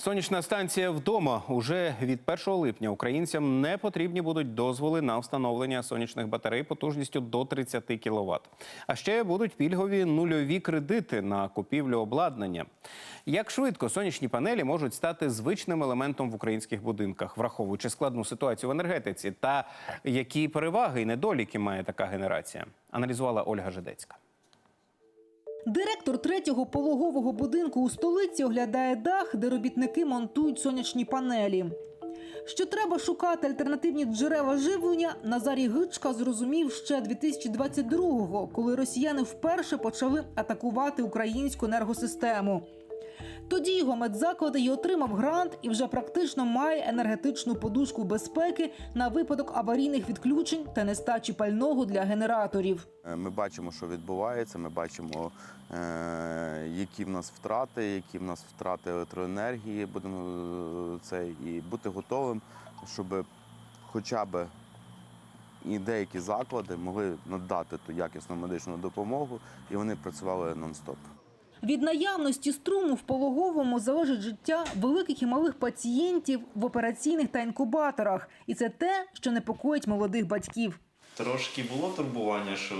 Сонячна станція вдома уже від 1 липня українцям не потрібні будуть дозволи на встановлення сонячних батарей потужністю до 30 кВт. А ще будуть пільгові нульові кредити на купівлю обладнання. Як швидко сонячні панелі можуть стати звичним елементом в українських будинках, враховуючи складну ситуацію в енергетиці, та які переваги і недоліки має така генерація, аналізувала Ольга Жидецька. Директор третього пологового будинку у столиці оглядає дах, де робітники монтують сонячні панелі. Що треба шукати альтернативні джерела живлення, Назарій Гичка зрозумів ще 2022-го, коли росіяни вперше почали атакувати українську енергосистему. Тоді його медзаклад і отримав грант і вже практично має енергетичну подушку безпеки на випадок аварійних відключень та нестачі пального для генераторів. Е, Ми бачимо, що відбувається. Ми бачимо, е, які в нас втрати, які в нас втрати електроенергії. Будемо е, це і бути готовим, щоб хоча б і деякі заклади могли надати ту якісну медичну допомогу, і вони працювали нон-стоп. Від наявності струму в пологовому залежить життя великих і малих пацієнтів в операційних та інкубаторах, і це те, що непокоїть молодих батьків. Трошки було турбування, що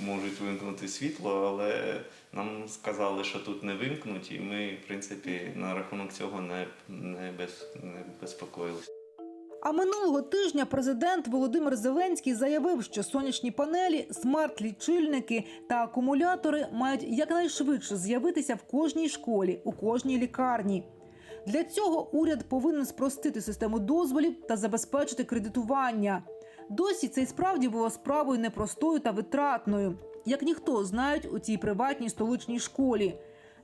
можуть вимкнути світло, але нам сказали, що тут не вимкнуть, і ми, в принципі, на рахунок цього не, не, без, не безпокоїлися. А минулого тижня президент Володимир Зеленський заявив, що сонячні панелі, смарт-лічильники та акумулятори мають якнайшвидше з'явитися в кожній школі, у кожній лікарні. Для цього уряд повинен спростити систему дозволів та забезпечити кредитування. Досі це й справді було справою непростою та витратною, як ніхто знають у цій приватній столичній школі.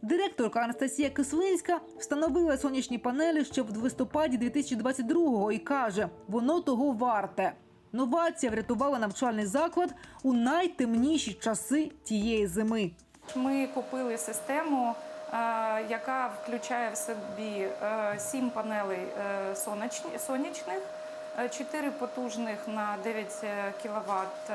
Директорка Анастасія Кислинська встановила сонячні панелі ще в листопаді 2022-го і каже, воно того варте. Новація врятувала навчальний заклад у найтемніші часи тієї зими. Ми купили систему, е, яка включає в собі е, сім панелей е, сонячних, е, чотири потужних на 9 кВт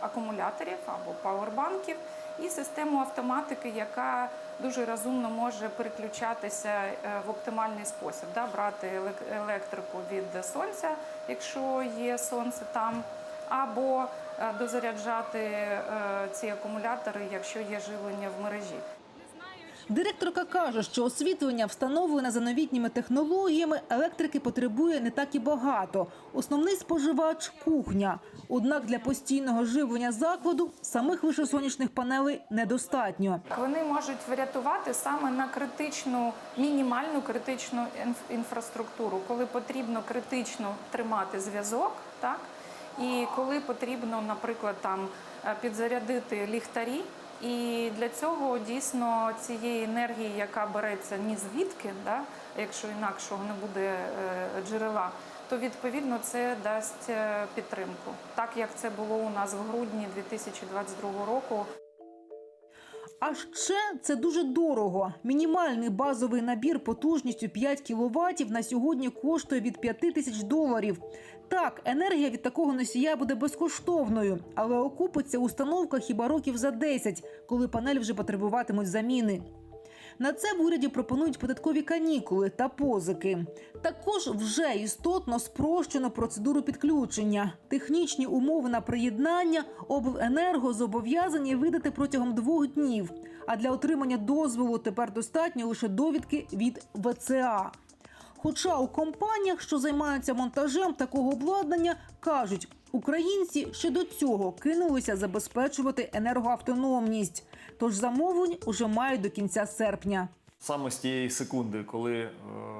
акумуляторів або пауербанків, і систему автоматики, яка дуже розумно може переключатися е, в оптимальний спосіб, да, брати елек- електрику від сонця, якщо є сонце там, або е, дозаряджати е, ці акумулятори, якщо є живлення в мережі. Директорка каже, що освітлення, встановлене за новітніми технологіями, електрики потребує не так і багато. Основний споживач кухня. Однак для постійного живлення закладу самих вишесонячних панелей недостатньо. Вони можуть врятувати саме на критичну, мінімальну критичну інфраструктуру, коли потрібно критично тримати зв'язок, так і коли потрібно, наприклад, там е, підзарядити ліхтарі. І для цього дійсно цієї енергії, яка береться ні звідки, да, якщо інакшого не буде е, джерела, то відповідно це дасть е, підтримку, так як це було у нас в грудні 2022 року. А ще це дуже дорого. Мінімальний базовий набір потужністю 5 кВт на сьогодні коштує від 5 тисяч доларів. Так, енергія від такого носія буде безкоштовною, але окупиться установка хіба років за 10, коли панель вже потребуватимуть заміни. На це в уряді пропонують податкові канікули та позики. Також вже істотно спрощено процедуру підключення. Технічні умови на приєднання обленерго зобов'язані видати протягом двох днів. А для отримання дозволу тепер достатньо лише довідки від ВЦА. Хоча у компаніях, що займаються монтажем такого обладнання, кажуть, українці ще до цього кинулися забезпечувати енергоавтономність. Тож замовлень уже мають до кінця серпня. Саме з тієї секунди, коли е,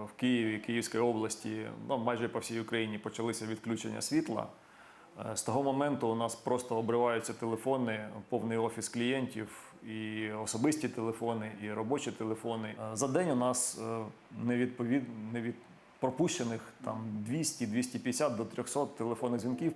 в Києві, Київській області, ну майже по всій Україні почалися відключення світла. е, З того моменту у нас просто обриваються телефони, повний офіс клієнтів, і особисті телефони, і робочі телефони. Е, За день у нас невідповід... невід... пропущених там 200, 250 до 300 телефонних дзвінків.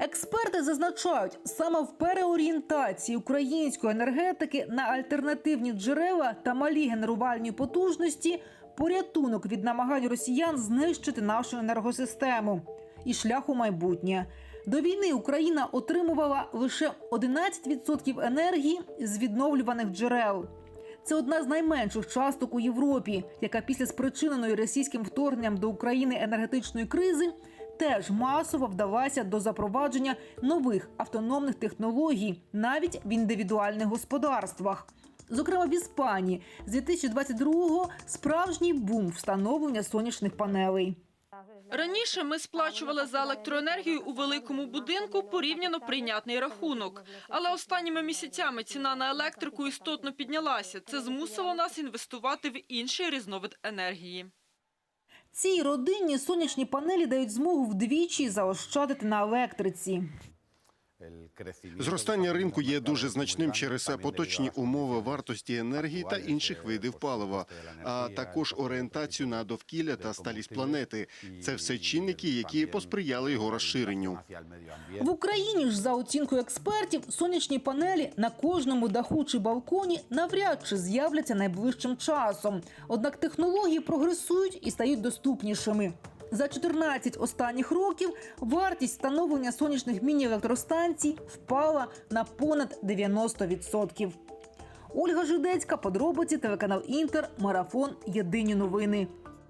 Експерти зазначають, саме в переорієнтації української енергетики на альтернативні джерела та малі генерувальні потужності порятунок від намагань росіян знищити нашу енергосистему і шлях у майбутнє. До війни Україна отримувала лише 11% енергії з відновлюваних джерел. Це одна з найменших часток у Європі, яка після спричиненої російським вторгненням до України енергетичної кризи теж масово вдалася до запровадження нових автономних технологій навіть в індивідуальних господарствах. Зокрема, в Іспанії з 2022-го справжній бум встановлення сонячних панелей. Раніше ми сплачували за електроенергію у великому будинку порівняно прийнятний рахунок. Але останніми місяцями ціна на електрику істотно піднялася. Це змусило нас інвестувати в інший різновид енергії. Цій родині сонячні панелі дають змогу вдвічі заощадити на електриці. Зростання ринку є дуже значним через поточні умови вартості енергії та інших видів палива, а також орієнтацію на довкілля та сталість планети. Це все чинники, які посприяли його розширенню. В Україні ж, за оцінкою експертів, сонячні панелі на кожному даху чи балконі навряд чи з'являться найближчим часом. Однак технології прогресують і стають доступнішими. За 14 останніх років вартість встановлення сонячних міні-електростанцій впала на понад 90%. Ольга Жидецька, подробиці, телеканал Інтер, марафон. Єдині новини.